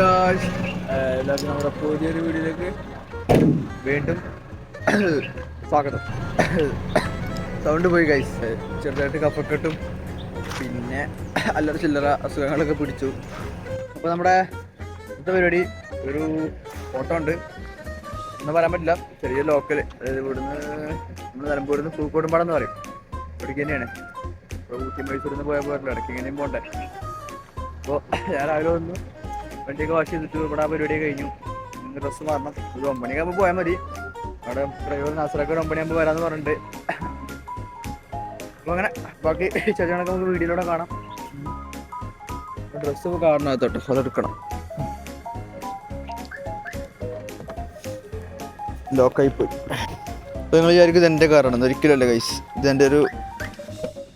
Guys. എല്ലാവർക്കും നമ്മുടെ പുതിയൊരു വീഡിയോയിലേക്ക് വീണ്ടും സ്വാഗതം. സൗണ്ട് പോയി ഗൈസ് ചെറുതായിട്ട് കഫക്കെട്ടും പിന്നെ അല്ലറ ചില്ലറ അസുഖങ്ങളൊക്കെ പിടിച്ചു. അപ്പോൾ നമ്മുടെ ഇന്നത്തെ പരിപാടി ഒരു ഫോട്ടോ ഉണ്ട്. ഒന്നും പറയാൻ പറ്റില്ല. ചെറിയ ലോക്കൽ അതായത് ഇവിടുന്ന് നമ്മൾ നിലമ്പൂരിൽ നിന്ന് പൂക്കോടുംപാടം എന്ന് പറയും. ഇവിടേക്ക് തന്നെയാണ്. ഇപ്പോൾ ഊട്ടി മൈസൂരിൽ നിന്ന് പോയാൽ പോരല്ലോ. ഇടയ്ക്ക് ഇങ്ങനെയും പോകണ്ടേ അപ്പോൾ ഞാൻ രാവിലെ വന്നു. വണ്ടിയൊക്കെ വാഷ് ചെയ്തിട്ട് ഇവിടെ ആ പരിപാടി കഴിഞ്ഞു. ഡ്രസ്സ് മാറണം. ഒരു ഒമ്പണിയാകുമ്പോൾ പോയാൽ മതി. അവിടെ ഡ്രൈവർ നാസറൊക്കെ ഒരു ഒമ്പണിയാകുമ്പോൾ വരാമെന്ന് പറഞ്ഞിട്ട് അപ്പോൾ അങ്ങനെ ബാക്കി ചേച്ചനൊക്കെ നമുക്ക് വീഡിയോയിലൂടെ കാണാം. ഡ്രസ്സ് കാണണം തൊട്ട് അതെടുക്കണം ലോക്കായി പോയി. അപ്പോൾ നിങ്ങൾ വിചാരിക്കും ഇത് എന്റെ കാറാണ്. ഒരിക്കലല്ല ഗൈസ് ഇത് എന്റെ ഒരു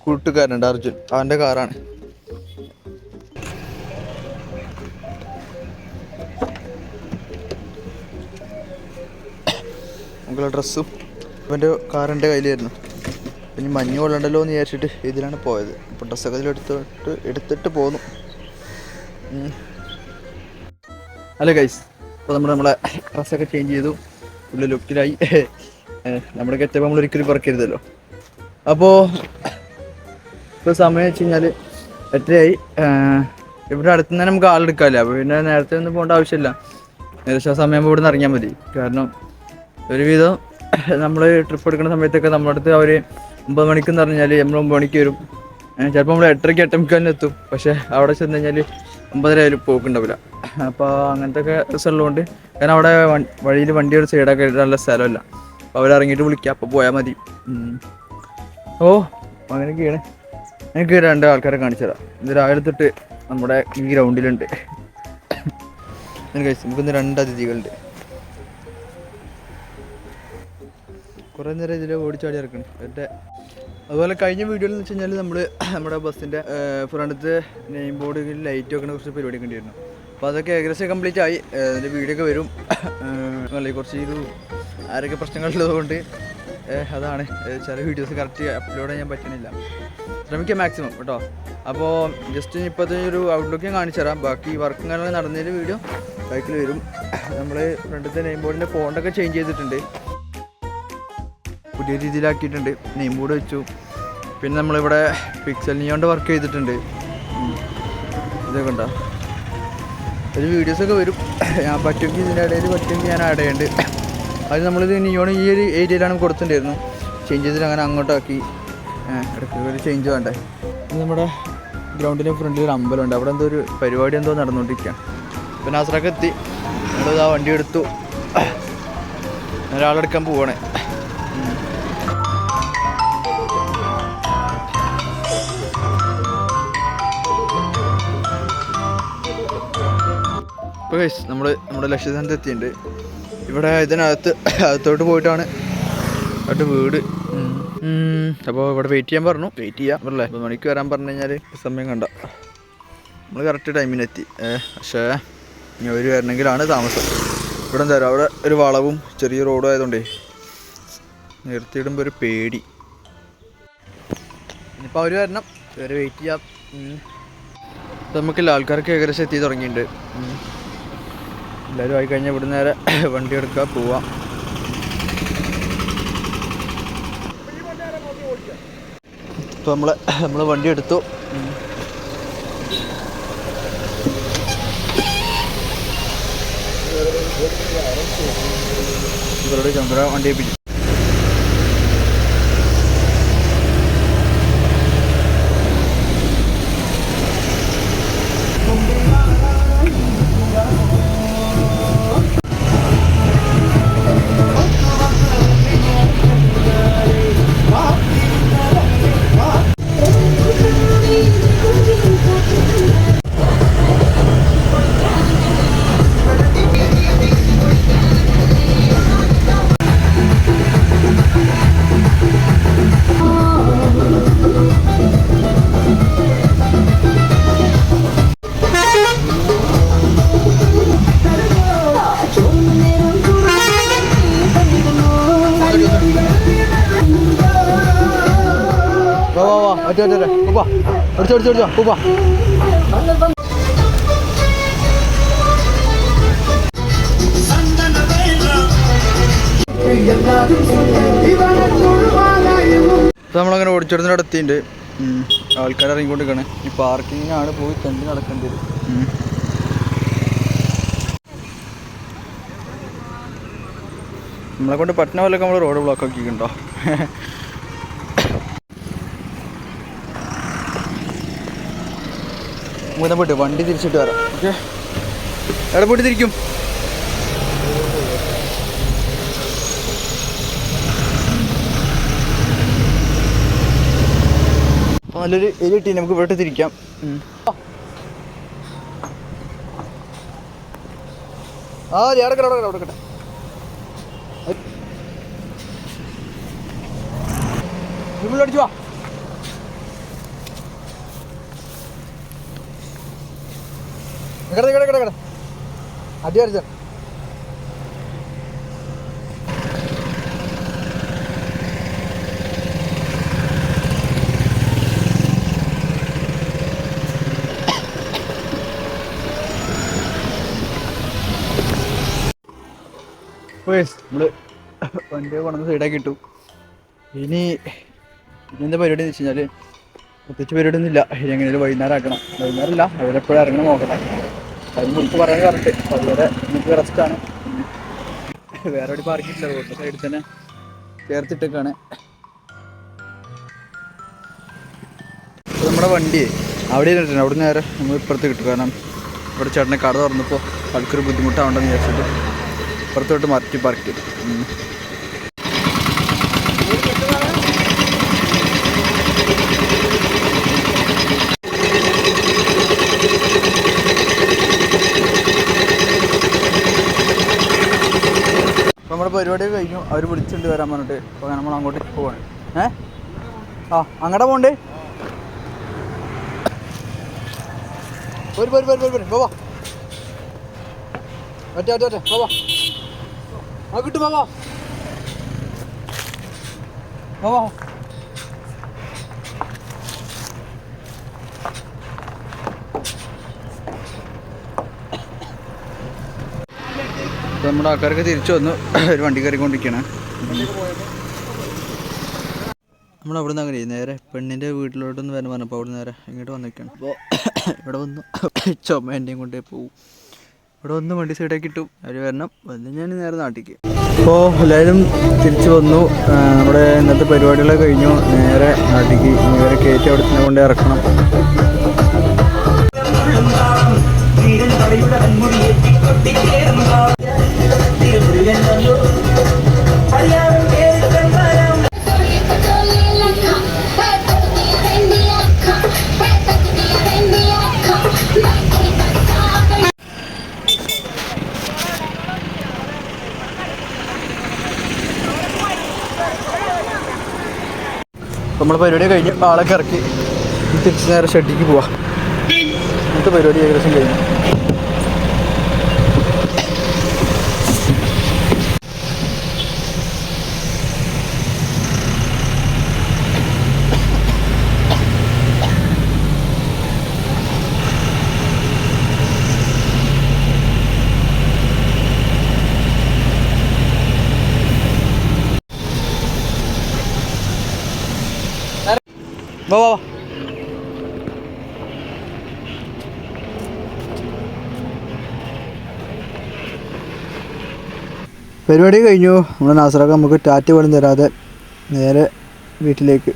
കൂട്ടുകാരനുണ്ട് അർജുൻ. അവന്റെ കാറാണ്. നമുക്കുള്ള ഡ്രസ്സും അവന്റെ കാറിന്റെ കയ്യിലായിരുന്നു. പിന്നെ മഞ്ഞ് കൊള്ളണ്ടല്ലോ എന്ന് വിചാരിച്ചിട്ട് ഇതിലാണ് പോയത്. അപ്പോൾ ഡ്രസ്സൊക്കെ ഇതിലെടുത്തിട്ട് എടുത്തിട്ട് പോന്നു. ഹലോ ഗൈസ് അപ്പോൾ നമ്മൾ നമ്മളെ ഡ്രസ്സൊക്കെ ചേഞ്ച് ചെയ്തു. ഉള്ള ലുക്കിലായി നമ്മുടെ ഗെറ്റപ്പ് നമ്മൾ ഒരിക്കലും പറക്കരുതല്ലോ. അപ്പോൾ ഇപ്പോൾ സമയം വെച്ച് കഴിഞ്ഞാൽ എത്രയായി ഇവിടെ അടുത്ത് തന്നെ നമുക്ക് ആളെടുക്കാമല്ലോ അപ്പോൾ പിന്നെ നേരത്തെ ഒന്നും പോകേണ്ട ആവശ്യമില്ല. ഏകദേശം സമയം ഇവിടെ നിന്ന് ഇറങ്ങിയാൽ മതി. കാരണം ഒരുവിധം നമ്മൾ ട്രിപ്പ് എടുക്കുന്ന സമയത്തൊക്കെ നമ്മുടെ അടുത്ത് അവർ ഒമ്പത് മണിക്കെന്ന് പറഞ്ഞാൽ നമ്മൾ ഒമ്പത് മണിക്ക് വരും. ചിലപ്പോൾ നമ്മൾ എട്ടരയ്ക്ക് എട്ടേമുക്കാലിന് എത്തും. പക്ഷേ അവിടെ ചെന്ന് കഴിഞ്ഞാൽ ഒമ്പതര ആയാലും പോക്കുണ്ടാവില്ല. അപ്പോൾ അങ്ങനത്തെ ഒക്കെ സ്ഥലമുണ്ട് കാരണം അവിടെ വഴിയിൽ വണ്ടി വണ്ടിയുടെ സൈഡൊക്കെ നല്ല സ്ഥലമല്ല. അപ്പോൾ അവരിറങ്ങിയിട്ട് വിളിക്കുക അപ്പോൾ പോയാൽ മതി. ഓ അങ്ങനെയൊക്കെയാണ്. എനിക്ക് രണ്ട് ആൾക്കാരെ കാണിച്ചു തരാം. ഇത് രാവിലെ തൊട്ട് നമ്മുടെ ഈ ഗ്രൗണ്ടിലുണ്ട് കഴിച്ചു നമുക്കിന്ന് രണ്ട് അതിഥികളുണ്ട്. കുറേ നേരം ഇതിൽ ഓടിച്ചാടി ഇറക്കണം എന്റെ അതുപോലെ കഴിഞ്ഞ വീഡിയോയിൽ എന്ന് വെച്ച് കഴിഞ്ഞാൽ നമ്മൾ നമ്മുടെ ബസ്സിന്റെ ഫ്രണ്ടത്ത് നെയിം ബോർഡിൽ ലൈറ്റ് വെക്കണ കുറച്ച് പരിപാടി കണ്ടിരുന്നു അപ്പോൾ അതൊക്കെ ഏകദേശം കംപ്ലീറ്റ് ആയി. അതിന്റെ വീഡിയോ ഒക്കെ വരും. നല്ല കുറച്ച് ഒരു ആരോഗ്യ പ്രശ്നങ്ങളുള്ളതുകൊണ്ട് അതാണ്. ചില വീഡിയോസ് കറക്റ്റ് അപ്ലോഡ് ചെയ്യാൻ പറ്റണില്ല. ശ്രമിക്കാം മാക്സിമം കേട്ടോ. അപ്പോൾ ജസ്റ്റ് ഇപ്പോഴത്തെ ഒരു ഔട്ട്ലുക്ക് കാണിച്ചു തരാം. ബാക്കി വർക്കും കാര്യങ്ങൾ നടന്നതിന്റെ വീഡിയോ ബൈക്കിൽ വരും. നമ്മൾ ഫ്രണ്ടത്തെ നെയിം ബോർഡിന്റെ ഫോണ്ടൊക്കെ ചേഞ്ച് ചെയ്തിട്ടുണ്ട്. പുതിയ രീതിയിലാക്കിയിട്ടുണ്ട്. നെയിം ബോർഡ് വെച്ചു. പിന്നെ നമ്മളിവിടെ പിക്സൽ നിയോണ്ട് വർക്ക് ചെയ്തിട്ടുണ്ട്. ഇതൊക്കെ ഉണ്ടോ ഒരു വീഡിയോസൊക്കെ വരും. ഞാൻ പറ്റുമെങ്കിൽ ഇതിന്റെ ഇടയിൽ പറ്റുമെങ്കിൽ ഞാൻ ആഡ് ചെയ്യുന്നുണ്ട് അത് നമ്മളിത് നിയോൺ ഈ ഒരു ഏരിയയിലാണ് കൊടുത്തിട്ടുണ്ടായിരുന്നു ചേഞ്ച് ചെയ്തിട്ട് അങ്ങനെ അങ്ങോട്ടാക്കി. ഇടയ്ക്ക് ഒരു ചേഞ്ച് വേണ്ടേ? നമ്മുടെ ഗ്രൗണ്ടിന്റെ ഫ്രണ്ടിൽ ഒരു അമ്പലമുണ്ട് അവിടെ എന്തോ ഒരു പരിപാടി എന്തോ നടന്നുകൊണ്ടിരിക്കുകയാണ്. പിന്നെ നാസറൊക്കെ എത്തി. ഞങ്ങളിത് വണ്ടി എടുത്തു. ഒരാളെടുക്കാൻ പോവാണേ. ഇപ്പോൾ കഴിച്ച് നമ്മൾ നമ്മുടെ ലക്ഷ്യസ്ഥാനത്ത് എത്തിയിട്ടുണ്ട് ഇവിടെ ഇതിനകത്ത് അകത്തോട്ട് പോയിട്ടാണ്. അവിടെ വീട്. അപ്പോൾ ഇവിടെ വെയിറ്റ് ചെയ്യാൻ പറഞ്ഞു. വെയിറ്റ് ചെയ്യാം. അല്ലേ ഒരു മണിക്ക് വരാൻ പറഞ്ഞു കഴിഞ്ഞാൽ സമയം കണ്ട. നമ്മൾ കറക്റ്റ് ടൈമിനെത്തി പക്ഷേ ഇനി അവർ വരണമെങ്കിലാണ് താമസം. ഇവിടെ എന്താ അവിടെ ഒരു വളവും ചെറിയ റോഡും ആയതുകൊണ്ടേ നിർത്തിയിടുമ്പോൾ ഒരു പേടി. ഇനിയിപ്പോൾ അവർ വരണം. ഇവരെ വെയിറ്റ് ചെയ്യാം. നമുക്ക് ആൾക്കാർക്ക് ഏകദേശം എത്തി തുടങ്ങിയിട്ടുണ്ട്. എല്ലാവരും ആയി കഴിഞ്ഞാൽ ഇവിടെ നേരെ വണ്ടി എടുക്കുക പോവാം. ഇപ്പം നമ്മൾ നമ്മൾ വണ്ടി എടുത്തു. ഇവരുടെ ചന്ദ്ര വണ്ടി ഏൽപ്പിച്ചു മറ്റേ മറ്റേ ഉപ്പാ ഒടിച്ചോ ഒടിച്ചോ ഒടിച്ചോ ഉപ്പാ നമ്മളങ്ങനെ ഓടിച്ചെടുത്തിന്റെ ആൾക്കാർ ഇറങ്ങിക്കൊണ്ടിരിക്കണേ. ഈ പാർക്കിങ്ങിനാണ് പോയി തെണ്ടി നടക്കേണ്ടത് നമ്മളെ കൊണ്ട് പറ്റുന്ന പോലെയൊക്കെ നമ്മൾ റോഡ് ബ്ലോക്ക് ആക്കിയിട്ടുണ്ടോ മൂന്നാം പോയിട്ട് വണ്ടി തിരിച്ചിട്ട് വരാം. ഓക്കെ? എവിടെ പോയിട്ട് തിരിക്കും? നല്ലൊരു എലി കിട്ടി നമുക്ക് ഇവിടെ തിരിക്കാം. ആ ഇടക്കട അവിടെ കിട, അവിടെ കിട, ഇവിടെ അടിച്ചു വാ. കിട കിട കിട കിട അടി നമ്മൾ വണ്ടി കൊണ്ടുവന്ന് സൈഡാക്കി ഇട്ടു. ഇനി ഇനി എന്താ പരിപാടി എന്ന് വെച്ച് കഴിഞ്ഞാൽ പ്രത്യേകിച്ച് പരിപാടി ഒന്നും ഇല്ല ഇനി എങ്ങനെയാലും വൈകുന്നേരം ആക്കണം. വൈകുന്നേരം ഇല്ല. അവരെപ്പോഴും ഇറങ്ങണം നോക്കട്ടെ. അതിന് മുൻപ് പറയാൻ കറക്റ്റ് അതുവരെ നമുക്ക് റെസ്റ്റാണ് വേറെ പാർക്കിംഗ് പാർക്കില്ല റോഡ് സൈഡിൽ തന്നെ. ചേർത്തിട്ടൊക്കെയാണ് നമ്മുടെ വണ്ടി. അവിടെ ഇരുന്നിട്ടുണ്ട്. അവിടെ നേരെ നമ്മൾ ഇപ്പുറത്ത് കിട്ടും. കാരണം ഇവിടെ ചേട്ടനെ കട തുറന്നപ്പോൾ ആൾക്കൊരു ബുദ്ധിമുട്ടാവണ്ടെന്ന് വിചാരിച്ചിട്ട് ഇപ്പുറത്തോട്ട് മാറ്റി പാർക്ക് ചെയ്തു ഉം. അപ്പോൾ നമ്മുടെ പരിപാടി കഴിഞ്ഞു. അവർ വിളിച്ചിട്ട് വരാൻ പറഞ്ഞിട്ട്. അപ്പോൾ നമ്മൾ അങ്ങോട്ട് പോവാണ്. ഏ? ആ അങ്ങടെ പോണ്ടേ? ഒരു പോര് പോര് പോര് പോവാ ഒറ്റ ഒറ്റ ഒറ്റ പോവാ ആ പോവാ പോവാ ഇപ്പൊ നമ്മുടെ ആൾക്കാരൊക്കെ തിരിച്ചു വന്നു. ഒരു വണ്ടി കയറിക്കൊണ്ടിരിക്കുകയാണ് നമ്മൾ അവിടെ നിന്ന് അങ്ങനെ നേരെ പെണ്ണിന്റെ വീട്ടിലോട്ടൊന്ന് വരാൻ പറഞ്ഞപ്പോൾ അവിടെ നേരെ ഇങ്ങോട്ട് വന്നിരിക്കുകയാണ്. അപ്പോൾ ഇവിടെ വന്നു. ചുമ എന്റെയും കൊണ്ടേ പോവും. ഇവിടെ വന്ന് വണ്ടി സൈഡാക്കി ഇട്ടു അവർ വരണം. വന്ന് ഞാൻ നേരെ നാട്ടിലേക്ക് അപ്പോൾ എല്ലാവരും തിരിച്ചു വന്നു. നമ്മുടെ ഇന്നത്തെ പരിപാടികളൊക്കെ കഴിഞ്ഞു. നേരെ നാട്ടിലേക്ക് നേരെ കയറ്റി അവിടെ തന്നെ കൊണ്ട് ഇറക്കണം. നമ്മൾ പരിപാടി കഴിഞ്ഞ് ആളൊക്കെ ഇറക്കി തിരിച്ച് നേരെ ഷെഡിക്ക് പോവാം. ഇന്നത്തെ പരിപാടി ഏകദേശം കഴിഞ്ഞു. വാ വാ പരിപാടി കഴിഞ്ഞു. നമ്മുടെ നാസറൊക്കെ നമുക്ക് ടാറ്റ പോലും തരാതെ നേരെ വീട്ടിലേക്ക്.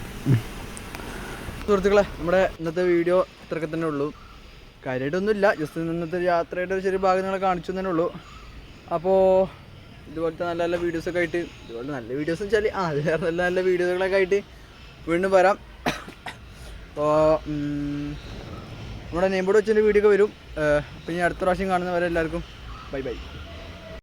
സുഹൃത്തുക്കളെ നമ്മുടെ ഇന്നത്തെ വീഡിയോ ഇത്രയൊക്കെ തന്നെ ഉള്ളൂ. കാര്യമായിട്ടൊന്നുമില്ല ജസ്റ്റ് ഇന്നത്തെ യാത്രയുടെ ഒരു ചെറിയ ഭാഗം നിങ്ങളെ കാണിച്ചു തന്നെ ഉള്ളൂ. അപ്പോൾ ഇതുപോലത്തെ നല്ല നല്ല വീഡിയോസൊക്കെ ആയിട്ട് ഇതുപോലെ നല്ല വീഡിയോസ് വെച്ചാൽ ആ നല്ല നല്ല വീഡിയോകളൊക്കെ ആയിട്ട് വീണ്ടും വരാം. അപ്പോൾ നമ്മുടെ നെയ്മോട് വെച്ചിന്റെ വീഡിയോ ഒക്കെ വരും അപ്പോൾ ഇനി അടുത്ത പ്രാവശ്യം കാണുന്നവരെല്ലാവർക്കും ബൈ ബൈ.